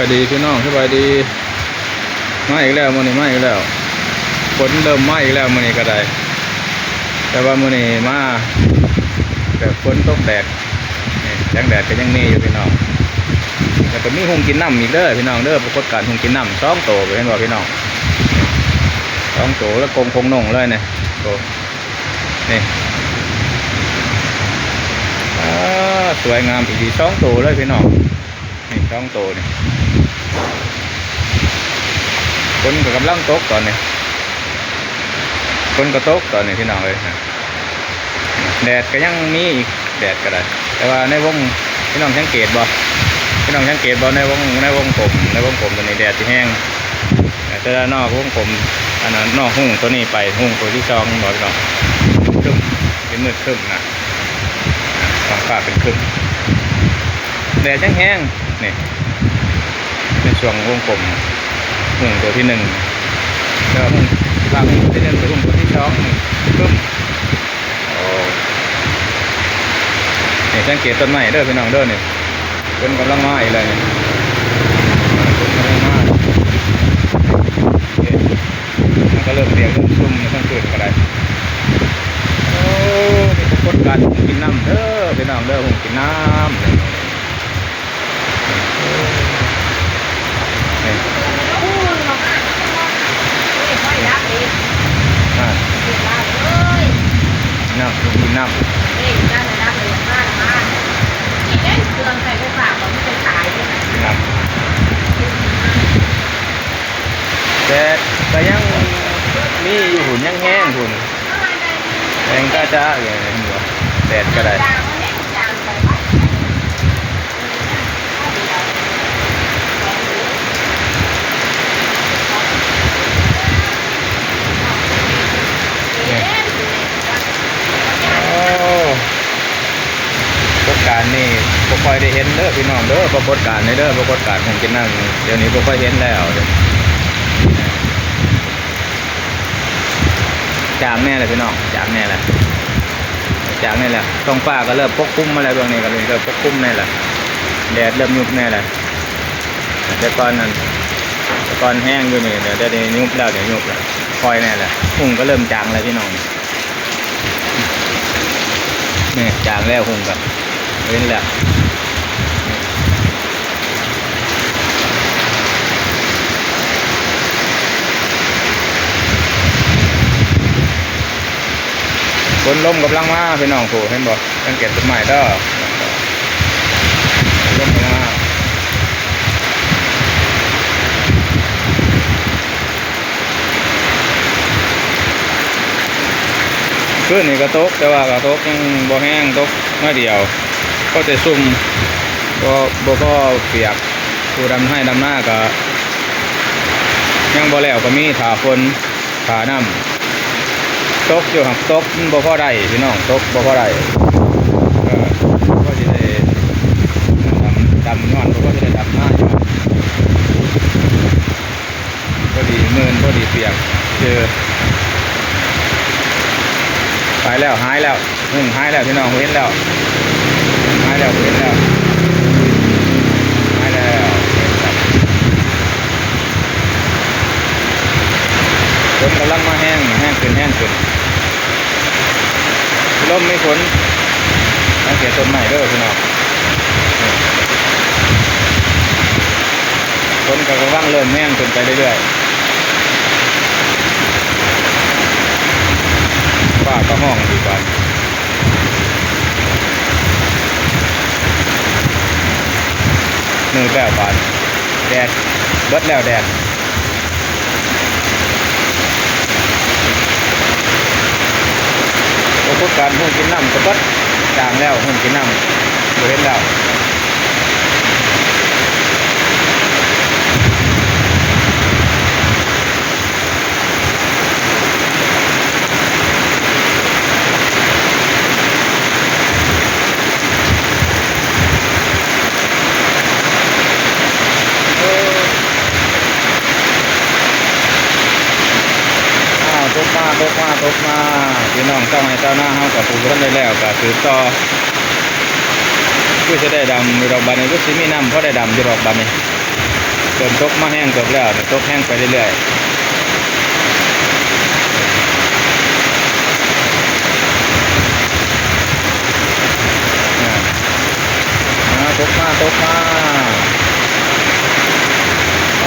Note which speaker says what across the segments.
Speaker 1: บายดีพี่น้องสบายดีมาอีกแล้วมื้อนี้มาอีกแล้วฝนเริ่มมาอีกแล้วมื้อนี้ก็ได้ แต่ว่ามื้อนี้มาแบบฝนตกแดดแสงแดดก็ยังมีอยู่พี่น้องแล้วก็มีหุงกินน้ำอีกเด้อพี่น้องเด้อปรากฏการณ์หุงกินน้ำสองโตเห็นบ่พี่น้องสองโตแล้วกลมคงนงเลยเนี่ยโตนี่อ่าสวยงามอีกทีสองโตเลยพี่น้อง นี่ช่องโตนี่คนก็กำลังตกตอนนี้คนก็ตกตอนนี้พี่น้องเลยแดดก็ยังมีอีกแดดก็ได้ แต่ว่าในวงพี่น้องสังเกตบ่พี่น้องสังเกตบ่ในวงในวงกลมในวงกลมตัวนี้แดดที่แห้งแต่ด้านนอกวงกลมอันนั้นนอกหุ้งตัวนี้ไปหุ้งตัวที่สองบอกพี่น้องครึ้มเป็นมืดครึ้มนะท้องฟ้าเป็นครึ้มแดดยังแห้ง นี่เป็นช่วงวงกลมหุ่งตัวที่หนึ่งแล้วหุ่งบางหุ่งที่หนึ่งไปหุ่งตัวที่สองปึ้มโอ้นี่สังเกตต้นไม้เด้อพี่น้องเด้อเนี่ยเป็นกำลังไมาอีกเลยเป็นกำลังไมาโอเคมันก็เริ่มเปลี่ยนชุ่มๆทั้งคืนก็ได้โอ้นี่ปรากฏการณ์หุ่งกินน้ำเด้อพี่น้องเด้อหุ่งกินน้ำนี่ นี่อ่าน้ำกินน้ำน้ำแต่ ก็ยังมีอยู่หุ่นยังแห้งหุ่นแรงก็จะอย่างนี้อยู่แดดก็ได้โอ้ปรากการนี่บ่ค่อยได้เห็นเด้อพี่น้องเด้อปรากฏการณ์ในเด้อปรากฏการณ์ของกินน้ำเดี๋ยวนี้บ่ค่อยเห็นแล้วเดี๋ยว จางแน่เลยพี่น้องจางแน่แหละจางแน่แหละท้องฟ้าก็เริ่มปกคลุมมาแล้วดวงนี้ก็เริ่มปกคลุมแน่แหละแดดเริ่มยุบแน่แหละแต่ก่อนนั้นแต่ก่อนแห้งอยู่นี่เดี๋ยวเดี๋ยวยุบแล้วเดี๋ยวยุบแล้วคอยแน่แหละหุ่งก็เริ่มจางแล้วพี่น้องนี่จางแล้วหุ่งกันเว้นแล้ว นลมกำลังมาพี่น้องผู้เห็นบ่สังเกตต้นไม้ด้อลมลงมาคืนนี้ก็ตกแต่ว่าก็ตกยังบ่แห้งตกน้อยเดียว ก็จะซุ่มบ่บ่พอเปียกผู้ดำให้ดำหน้าก็ยังบ่แล้วก็มีถาฝนถาน้ำ ตกอยู่หักตกบ่พอได้พี่น้องตกบ่พอได้ก็สิได้ดำดำย้อนก็สิได้ดำหน้าย้อนพอดีมื่นพอดีเปียกเจอไปแล้วหายแล้วหุ่งหายแล้วพี่น้องเห็นแล้วหายแล้วเห็นแล้วหายแล้วเห็นแล้วฝนกำลังมาแห้งแห้งขึ้นแห้งขึ้น ลมไม่ฝนสังเกตต้นไม้เด้อพี่น้องฝนก็กำลังเริ่มแห้งขึ้นไปเรื่อยๆฟ้าก็ห้องดีกว่ามือแป้วบานแดดเบิดแล้วแดดโอ้พวกกานหุ่นกินน้ำก็เบิดจางแล้วหุ่นกินน้ำบ่เห็นแล้วเอออ้าวตกมาตกมาตกมา พี่น้องเจ้าให้เจ้าหน้าเฮากับผู้คนได้แล้วก็ถือต่อคือจะได้ดำอยู่ดอกบานนี้ก็สิมีน้ำเพราะได้ดำอยู่ดอกบานนี้เติมตกมาแห้งเติมแล้วเนี่ยตกแห้งไปเรื่อยๆตกมาตกมา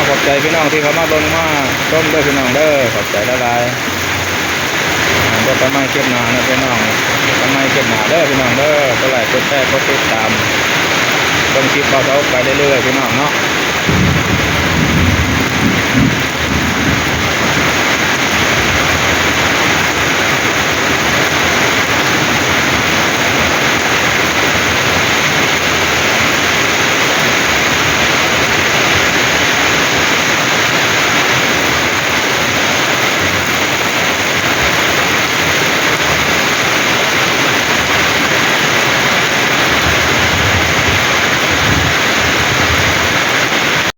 Speaker 1: ขอบใจพี่น้องที่เขามาเบิ่งมาชมด้อพี่น้องเด้อขอบใจละลาย ก็อไปมเก็บนานะพี่น้องไปไมเก็บนาเด้อพี่น้องเด้อก็หลายกนแทรกกดติดตามต้องคลิปเราเอาไปเรื่อยๆพี่น้องเนาะ